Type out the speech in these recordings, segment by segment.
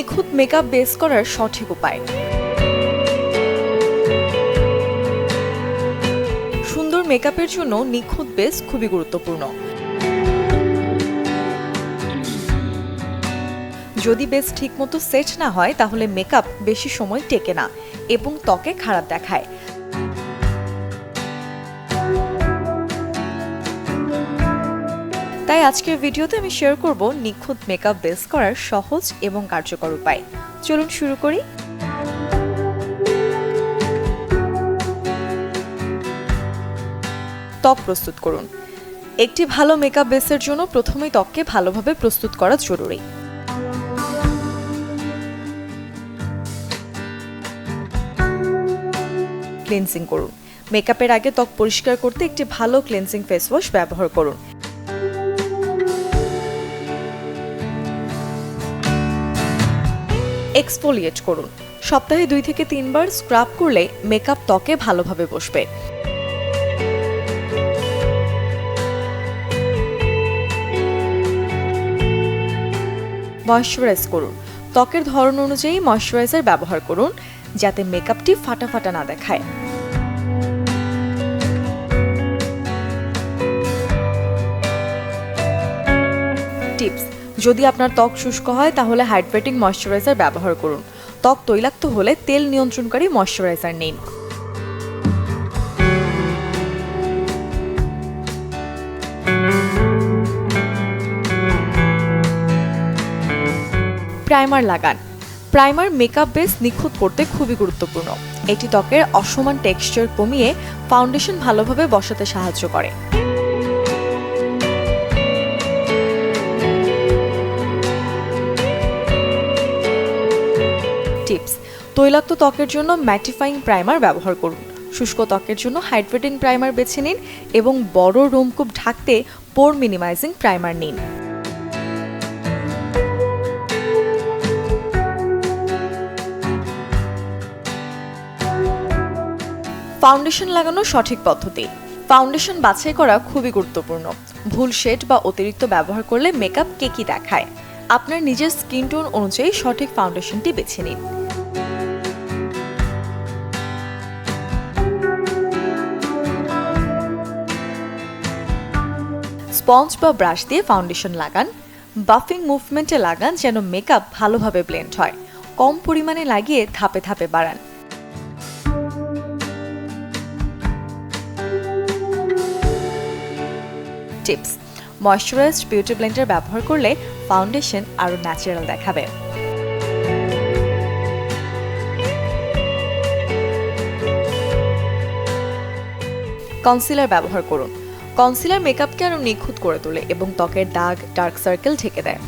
নিখুঁত makeup base করার সঠিক উপায়। সুন্দর মেকআপের জন্য নিখুঁত বেস খুবই গুরুত্বপূর্ণ। যদি বেস ঠিকমতো সেট না হয়, তাহলে মেকআপ বেশি সময় টেকে না এবং ত্বকে খারাপ দেখায়। তাই আজকের ভিডিওতে আমি শেয়ার করব নিখুঁত মেকআপ বেস করার সহজ এবং কার্যকর উপায়। চলুন শুরু করি। ত্বক প্রস্তুত করুন। একটি ভালো মেকআপ বেসের জন্য প্রথমেই ত্বককে ভালোভাবে প্রস্তুত করা জরুরি। ক্লিনজিং করুন। মেকআপের আগে ত্বক পরিষ্কার করতে একটি ভালো ক্লিনজিং ফেস ওয়াশ ব্যবহার করুন। এক্সফোলিয়েট করুন। সপ্তাহে দুই থেকে তিনবার স্ক্রাব করলে মেকআপ ত্বকে ভালোভাবে বসবে। ময়শ্চারাইজ করুন। ত্বকের ধরন অনুযায়ী ময়শ্চারাইজার ব্যবহার করুন, যাতে মেকআপটি ফাটা ফাটা না দেখায়। টিপস যদি আপনার ত্বক শুষ্ক হয়, তাহলে হাইড্রেটিং ময়শ্চারাইজার ব্যবহার করুন। ত্বক তৈলাক্ত হলে তেল নিয়ন্ত্রণকারী ময়শ্চারাইজার নিন। প্রাইমার লাগান। প্রাইমার মেকআপ বেস নিখুঁত করতে খুবই গুরুত্বপূর্ণ। এটি ত্বকের অসমান টেক্সচার কমিয়ে ফাউন্ডেশন ভালোভাবে বসাতে সাহায্য করে। টিপস। তৈলাক্ত ত্বকের জন্য ম্যাটিফাইং প্রাইমার ব্যবহার করুন। শুষ্ক ত্বকের জন্য হাইড্রেটিং প্রাইমার বেছে নিন এবং বড় রোমকূপ ঢাকতে পোর মিনিমাইজিং প্রাইমার নিন। ফাউন্ডেশন লাগানোর সঠিক পদ্ধতি। ফাউন্ডেশন বাছাই করা খুবই গুরুত্বপূর্ণ। ভুল শেড বা অতিরিক্ত ব্যবহার করলে মেকআপ কে কেকি দেখায়? আপনার নিজের স্কিন টোন অনুযায়ী সঠিক ফাউন্ডেশনটি বেছে নিন। স্পঞ্জ বা ব্রাশ দিয়ে ফাউন্ডেশন লাগান। বাফিং মুভমেন্টে লাগান যেন মেকআপ ভালোভাবে ব্লেন্ড হয়। কম পরিমাণে লাগিয়ে ধাপে ধাপে বাড়ান। টিপস, ময়শ্চারাইজড বিউটি ব্লেন্ডার ব্যবহার করলে ফাউন্ডেশন আরও ন্যাচারাল দেখাবে। কনসিলার ব্যবহার করুন। কনসিলার মেকআপকে আরও নিখুঁত করে তোলে এবং ত্বকের দাগ, ডার্ক সার্কেল ঢেকে দেয়।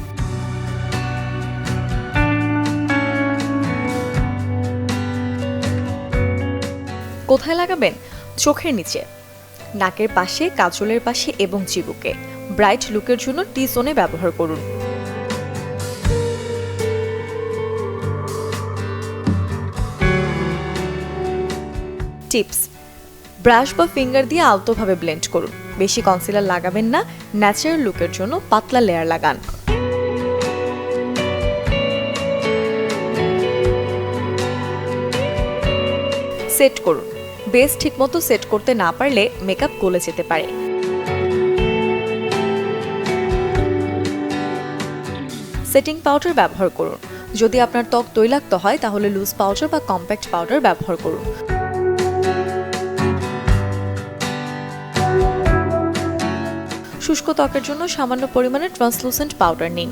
কোথায় লাগাবেন? চোখের নিচে। নাকের পাশে, কাজলের পাশে এবং চিবুকে। ব্রাইট লুকের জন্য টি জোনে ব্যবহার করুন। টিপস ব্রাশ বা ফিঙ্গার দিয়ে আলতোভাবে ব্লেন্ড করুন। বেশি কনসিলার লাগাবেন না ন্যাচারাল লুকের জন্য পাতলা লেয়ার লাগান। সেট করুন। বেস ঠিকমতো সেট করতে না পারলে মেকআপ গলে যেতে পারে। সেটিং পাউডার ব্যবহার করুন। যদি আপনার ত্বক তৈলাক্ত হয়, তাহলে লুজ পাউডার বা কম্প্যাক্ট পাউডার ব্যবহার করুন। শুষ্ক ত্বকের জন্য সামান্য পরিমাণে ট্রান্সলুসেন্ট পাউডার নিন।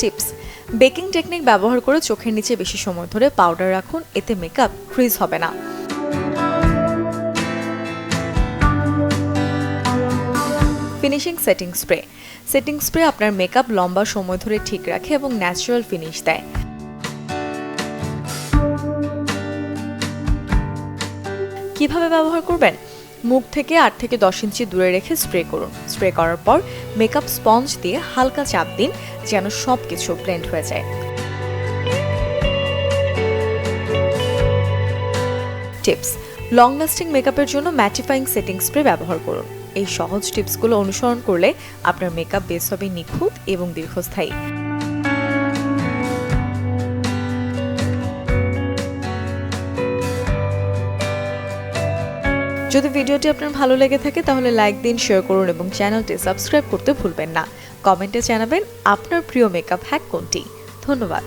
টিপস বেকিং টেকনিক ব্যবহার করে চোখের নিচে বেশি সময় ধরে পাউডার রাখুন, এতে মেকআপ ক্রিজ হবে না। Finishing setting spray setting spray আপনার মেকআপ লম্বা সময় ধরে ঠিক রাখে এবং ন্যাচারাল ফিনিশ দেয়। কীভাবে ব্যবহার করবেন? মুখ থেকে আট থেকে দশ ইঞ্চি দূরে রেখে স্প্রে করুন। স্প্রে করার পর মেকআপ স্পঞ্জ দিয়ে হালকা চাপ দিন, যেন সব কিছু ব্লেন্ড হয়ে যায়। টিপস লং লাস্টিং মেকআপের জন্য ম্যাটিফাইং সেটিং স্প্রে ব্যবহার করুন। এই সহজ টিপসগুলো অনুসরণ করলে আপনার মেকআপ বেস হবে নিখুঁত এবং দীর্ঘস্থায়ী। যদি ভিডিওটি আপনার ভালো লেগে থাকে, তাহলে লাইক দিন শেয়ার করুন এবং চ্যানেলটি সাবস্ক্রাইব করতে ভুলবেন না। কমেন্টে জানাবেন, আপনার প্রিয় মেকআপ হ্যাক কোনটি? ধন্যবাদ।